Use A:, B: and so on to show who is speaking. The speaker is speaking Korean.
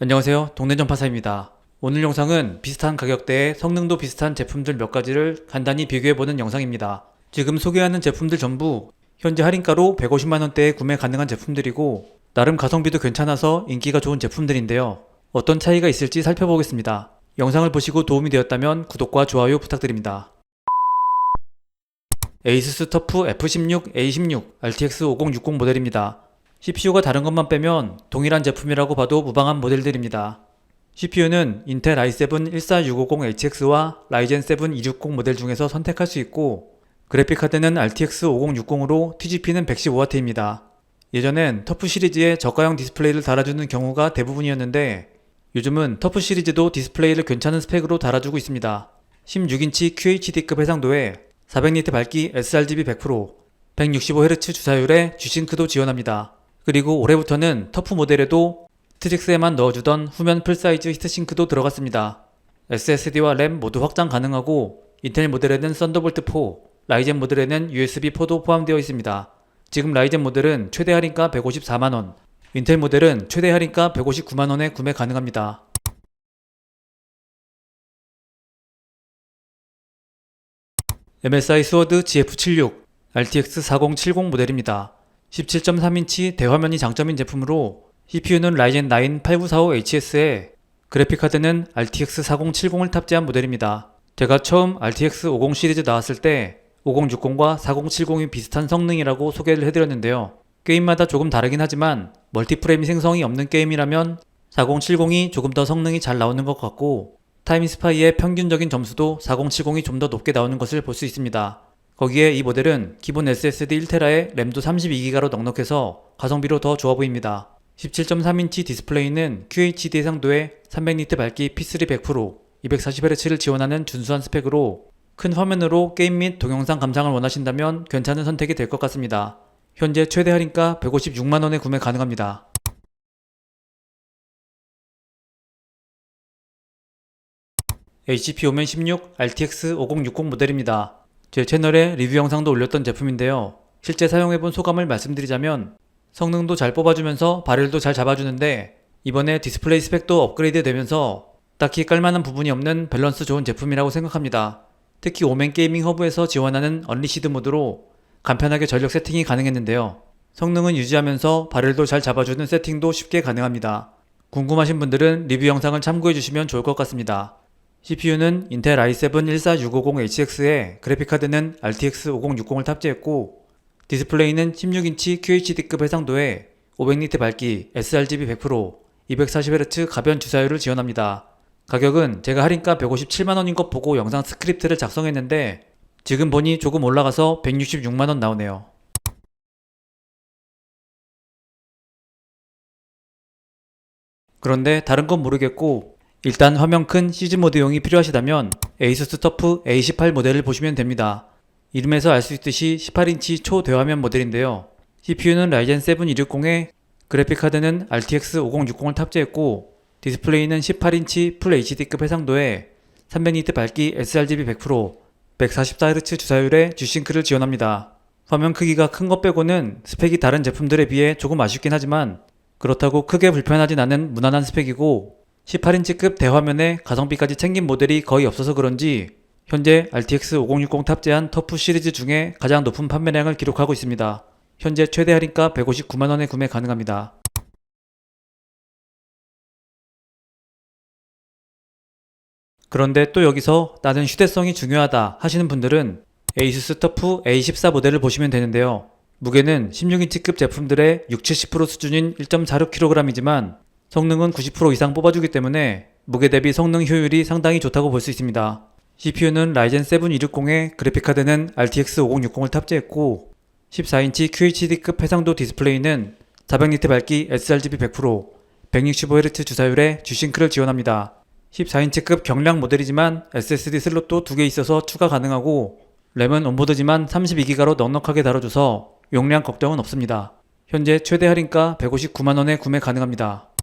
A: 안녕하세요. 동네전파사입니다. 오늘 영상은 비슷한 가격대에 성능도 비슷한 제품들 몇 가지를 간단히 비교해보는 영상입니다. 지금 소개하는 제품들 전부 현재 할인가로 150만원대에 구매 가능한 제품들이고 나름 가성비도 괜찮아서 인기가 좋은 제품들인데요. 어떤 차이가 있을지 살펴보겠습니다. 영상을 보시고 도움이 되었다면 구독과 좋아요 부탁드립니다. 에이수스 터프 F16 A16 RTX 5060 모델입니다. CPU가 다른 것만 빼면 동일한 제품이라고 봐도 무방한 모델들입니다. CPU는 인텔 i7 14650HX와 라이젠 7 260 모델 중에서 선택할 수 있고 그래픽카드는 RTX 5060으로 TGP는 115W입니다. 예전엔 터프 시리즈에 저가형 디스플레이를 달아주는 경우가 대부분이었는데 요즘은 터프 시리즈도 디스플레이를 괜찮은 스펙으로 달아주고 있습니다. 16인치 QHD급 해상도에 400니트 밝기 sRGB 100%, 165Hz 주사율에 G싱크도 지원합니다. 그리고 올해부터는 터프 모델에도 스트릭스에만 넣어주던 후면 풀사이즈 히트싱크도 들어갔습니다. SSD와 램 모두 확장 가능하고 인텔 모델에는 썬더볼트 4, 라이젠 모델에는 USB4도 포함되어 있습니다. 지금 라이젠 모델은 최대 할인가 154만원, 인텔 모델은 최대 할인가 159만원에 구매 가능합니다. MSI 스워드 GF76 RTX 4070 모델입니다. 17.3인치 대화면이 장점인 제품으로 CPU는 라이젠 9 8945HS에 그래픽카드는 RTX 4070을 탑재한 모델입니다. 제가 처음 RTX 50 시리즈 나왔을 때 5060과 4070이 비슷한 성능이라고 소개를 해드렸는데요. 게임마다 조금 다르긴 하지만 멀티프레임 생성이 없는 게임이라면 4070이 조금 더 성능이 잘 나오는 것 같고 타임스파이의 평균적인 점수도 4070이 좀 더 높게 나오는 것을 볼 수 있습니다. 거기에 이 모델은 기본 SSD 1TB에 램도 32기가로 넉넉해서 가성비로 더 좋아 보입니다. 17.3인치 디스플레이는 QHD 해상도에 300니트 밝기 P3 100%, 240Hz를 지원하는 준수한 스펙으로 큰 화면으로 게임 및 동영상 감상을 원하신다면 괜찮은 선택이 될 것 같습니다. 현재 최대 할인가 156만원에 구매 가능합니다. HP 오멘 16 RTX 5060 모델입니다. 제 채널에 리뷰 영상도 올렸던 제품인데요. 실제 사용해본 소감을 말씀드리자면 성능도 잘 뽑아주면서 발열도 잘 잡아주는데 이번에 디스플레이 스펙도 업그레이드 되면서 딱히 깔만한 부분이 없는 밸런스 좋은 제품이라고 생각합니다. 특히 오멘 게이밍 허브에서 지원하는 언리시드 모드로 간편하게 전력 세팅이 가능했는데요. 성능은 유지하면서 발열도 잘 잡아주는 세팅도 쉽게 가능합니다. 궁금하신 분들은 리뷰 영상을 참고해주시면 좋을 것 같습니다. CPU는 인텔 i7 14650HX에 그래픽카드는 RTX 5060을 탑재했고 디스플레이는 16인치 QHD급 해상도에 500니트 밝기 sRGB 100%, 240Hz 가변 주사율을 지원합니다. 가격은 제가 할인가 157만원인 것 보고 영상 스크립트를 작성했는데 지금 보니 조금 올라가서 166만원 나오네요. 그런데 다른 건 모르겠고 일단 화면 큰 시즈 모드용이 필요하시다면 에이수스 터프 A18 모델을 보시면 됩니다. 이름에서 알 수 있듯이 18인치 초대화면 모델인데요. CPU는 라이젠 7 260에 그래픽카드는 RTX 5060을 탑재했고 디스플레이는 18인치 풀 HD급 해상도에 300니트 밝기 sRGB 100%, 144Hz 주사율에 G싱크를 지원합니다. 화면 크기가 큰 것 빼고는 스펙이 다른 제품들에 비해 조금 아쉽긴 하지만 그렇다고 크게 불편하진 않은 무난한 스펙이고 18인치급 대화면에 가성비까지 챙긴 모델이 거의 없어서 그런지 현재 RTX 5060 탑재한 터프 시리즈 중에 가장 높은 판매량을 기록하고 있습니다. 현재 최대 할인가 159만원에 구매 가능합니다. 그런데 또 여기서 나는 휴대성이 중요하다 하시는 분들은 에이수스 터프 A14 모델을 보시면 되는데요. 무게는 16인치급 제품들의 6-70% 수준인 1.46kg이지만 성능은 90% 이상 뽑아주기 때문에 무게 대비 성능 효율이 상당히 좋다고 볼 수 있습니다. CPU는 라이젠 7 260에 그래픽카드는 RTX 5060을 탑재했고 14인치 QHD급 해상도 디스플레이는 400니트 밝기 sRGB 100%, 165Hz 주사율에 G싱크를 지원합니다. 14인치급 경량 모델이지만 SSD 슬롯도 두개 있어서 추가 가능하고 램은 온보드지만 32기가로 넉넉하게 다뤄줘서 용량 걱정은 없습니다. 현재 최대 할인가 159만원에 구매 가능합니다.